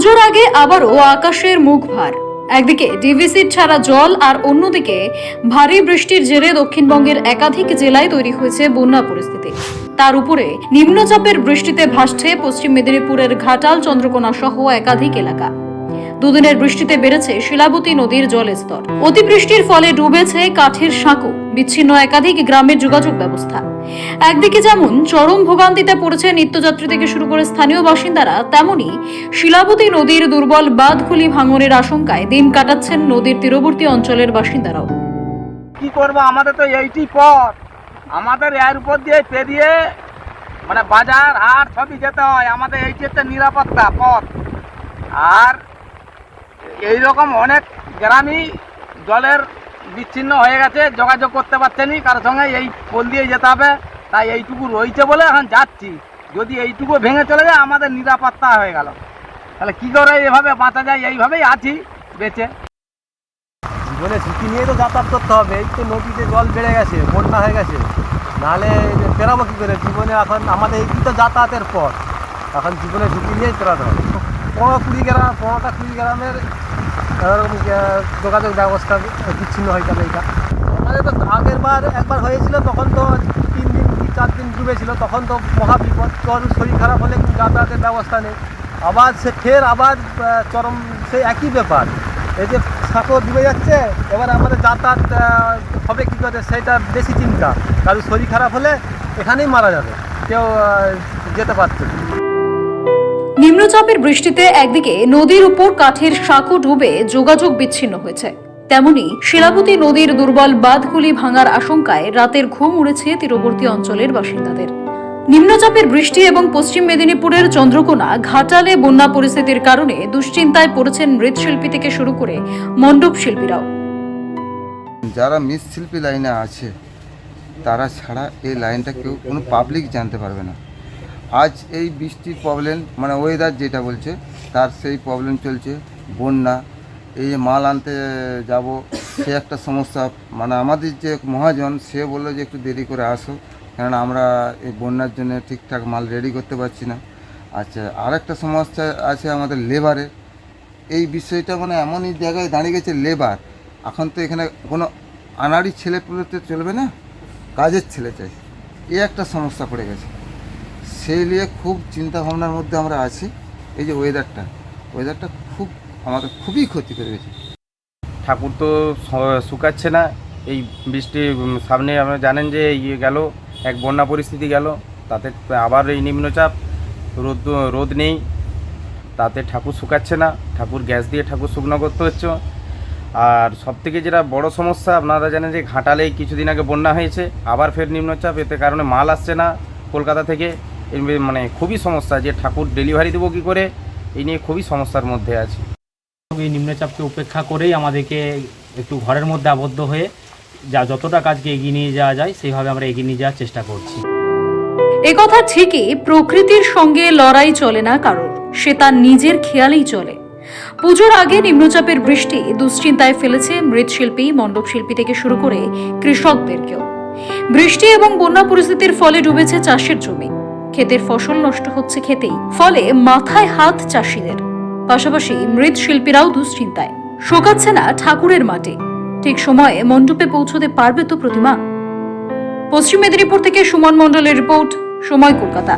পুজোর আগে আবারও আকাশের মুখ ভার। একদিকে ডিভিসির ছাড়া জল আর অন্যদিকে ভারী বৃষ্টির জেরে দক্ষিণবঙ্গের একাধিক জেলায় তৈরি হয়েছে বন্যা পরিস্থিতি। তার উপরে নিম্নচাপের বৃষ্টিতে ভাসছে পশ্চিম মেদিনীপুরের ঘাটাল, চন্দ্রকোনা সহ একাধিক এলাকা। দুদিনের বৃষ্টিতে বেড়েছে শিলাবতী নদীর জলস্তর অতিবৃষ্টির ফলে ডুবেছে কাঠের সাঁকো। বিচ্ছিন্ন একাধিক গ্রামের যোগাযোগ ব্যবস্থা। একদিকে যেমন চরম ভোগান্তিতে পড়েছে নিত্যযাত্রী থেকে শুরু করে স্থানীয় বাসিন্দারা, তেমনি শিলাবতী নদীর দুর্বল বাঁধগুলি ভাঙনের আশঙ্কায় দিন কাটাচ্ছেন নদীর তীরবর্তী অঞ্চলের বাসিন্দারাও। কি করব? আমাদের তো এইটি পথ। আমাদের এর উপর দিয়ে পেরিয়ে মানে বাজার, হাট সবই যেতে হয়। আমাদের এইটি হচ্ছে নিরাপত্তা পথ। আর এই রকম অনেক গ্রামই জলের বিচ্ছিন্ন হয়ে গেছে, যোগাযোগ করতে পারছে নি। কারোর সঙ্গে এই পোল দিয়ে যেতে হবে। তাই এইটুকু রয়েছে বলে এখন যাচ্ছি। যদি এইটুকু ভেঙে চলে যায়, আমাদের নিরাপত্তা হয়ে গেল। তাহলে কী করে এভাবে বাঁচা যায়? এইভাবেই আছি, বেঁচে। জীবনে ঝুঁকি নিয়ে তো যাতায়াত করতে হবে। এই তো নদীতে জল বেড়ে গেছে, বন্যা হয়ে গেছে। নাহলে পেরাবো কী করে? জীবনে এখন আমাদের এই তো যাতায়াতের পথ। এখন জীবনে ঝুঁকি নিয়েই পেরাতে হবে। পনেরো কুড়ি গ্রাম, পনেরোটা কুড়ি গ্রামের যোগাযোগ ব্যবস্থা বিচ্ছিন্ন হয়ে যাবে এটা আমাদের তো আগের বার একবার হয়েছিল, তখন তো চার দিন ডুবেছিল তখন তো মহা বিপদ। চর শরীর খারাপ হলে যাতায়াতের ব্যবস্থা নেই? আবার সে ফের আবার চরম সেই একই ব্যাপার। এই যে সাঁকো ডুবে যাচ্ছে, এবার আমাদের যাতায়াত হবে কী করে সেটা বেশি চিন্তা। কারণ শরীর খারাপ হলে এখানেই মারা যাবে, কেউ যেতে পারছে নিম্নচাপের বৃষ্টিতে একদিকে নদীর উপর কাঠের সাঁকো ডুবে যোগাযোগ বিচ্ছিন্ন হয়েছে। তেমনি শিলাবতী নদীর দুর্বল বাঁধগুলি ভাঙার আশঙ্কায় রাতের ঘুম উড়েছে তীরবর্তী অঞ্চলের বাসিন্দাদের। নিম্নচাপের বৃষ্টি এবং পশ্চিম মেদিনীপুরের চন্দ্রকোনা, ঘাটালে বন্যা পরিস্থিতির কারণে দুশ্চিন্তায় পড়েছেন মৃৎশিল্পী থেকে শুরু করে মণ্ডপ শিল্পীরাও। যারা মৃৎশিল্পী লাইনে আছে, তারা ছাড়া এই লাইনটা কেউ, কোনো পাবলিক জানতে পারবে না। আজ এই বৃষ্টির প্রবলেম মানে ওয়েদার যেটা বলছে, তার সেই প্রবলেম চলছে বন্যা এই যে মাল আনতে যাব, সে একটা সমস্যা। মানে আমাদের যে মহাজন, সে বলল যে একটু দেরি করে আসো, কেননা আমরা এই বন্যার জন্য ঠিকঠাক মাল রেডি করতে পারছি না। আচ্ছা আর একটা সমস্যা আছে আমাদের লেবারের এই বিষয়টা মানে এমনই জায়গায় দাঁড়িয়ে গেছে লেবার এখন তো এখানে কোনো আনাড়ি ছেলে পুলেতে চলবে না, কাজের ছেলে চাই। এ একটা সমস্যা পড়ে গেছে। সেই নিয়ে খুব চিন্তা ভাবনার মধ্যে আমরা আছি। এই যে ওয়েদারটা ওয়েদারটা খুব আমাদের খুবই ক্ষতি করে গেছে। ঠাকুর তো শুকাচ্ছে না। এই বৃষ্টি সামনে আপনারা জানেন যে ইয়ে গেল, এক বন্যা পরিস্থিতি গেল। তাতে আবার এই নিম্নচাপ, রোদ রোদ নেই। তাতে ঠাকুর শুকাচ্ছে না। ঠাকুর গ্যাস দিয়ে ঠাকুর শুকনো করতে হচ্ছে। আর সবথেকে যেটা বড় সমস্যা, আপনারা জানেন যে ঘাটালে কিছুদিন আগে বন্যা হয়েছে। আবার ফের নিম্নচাপ, এতে কারণে মাল আসছে না কলকাতা থেকে। মানে খুবই সমস্যা যে ঠাকুর ডেলিভারি দেবো কী করে এই নিয়ে খুবই সমস্যার মধ্যে আছে। এই নিম্নচাপকে উপেক্ষা করেই আমাদেরকে একটু ঘরের মধ্যে আবদ্ধ হয়ে যা যতটা কাজকে এগিয়ে নিয়ে যাওয়া যায়, সেইভাবে আমরা এগিয়ে নিয়ে যাওয়ার চেষ্টা করছি। একথা ঠিকই প্রকৃতির সঙ্গে লড়াই চলে না কারোর, সে তার নিজের খেয়ালেই চলে। পুজোর আগে নিম্নচাপের বৃষ্টি দুশ্চিন্তায় ফেলেছে মৃৎশিল্পী, মণ্ডপ শিল্পী থেকে শুরু করে কৃষকদেরকেও। বৃষ্টি এবং বন্যা পরিস্থিতির ফলে ডুবেছে চাষের জমি। ক্ষেতের ফসল নষ্ট হচ্ছে খেতেই ফলে মাথায় হাত চাষিদের। পাশাপাশি মৃৎশিল্পীরাও দুশ্চিন্তায়। শোকাচ্ছে না ঠাকুরের মাটি ঠিক সময়ে মণ্ডপে পৌঁছতে পারবে তো প্রতিমা? পশ্চিম মেদিনীপুর থেকে সুমন মন্ডলের রিপোর্ট, সময় কলকাতা।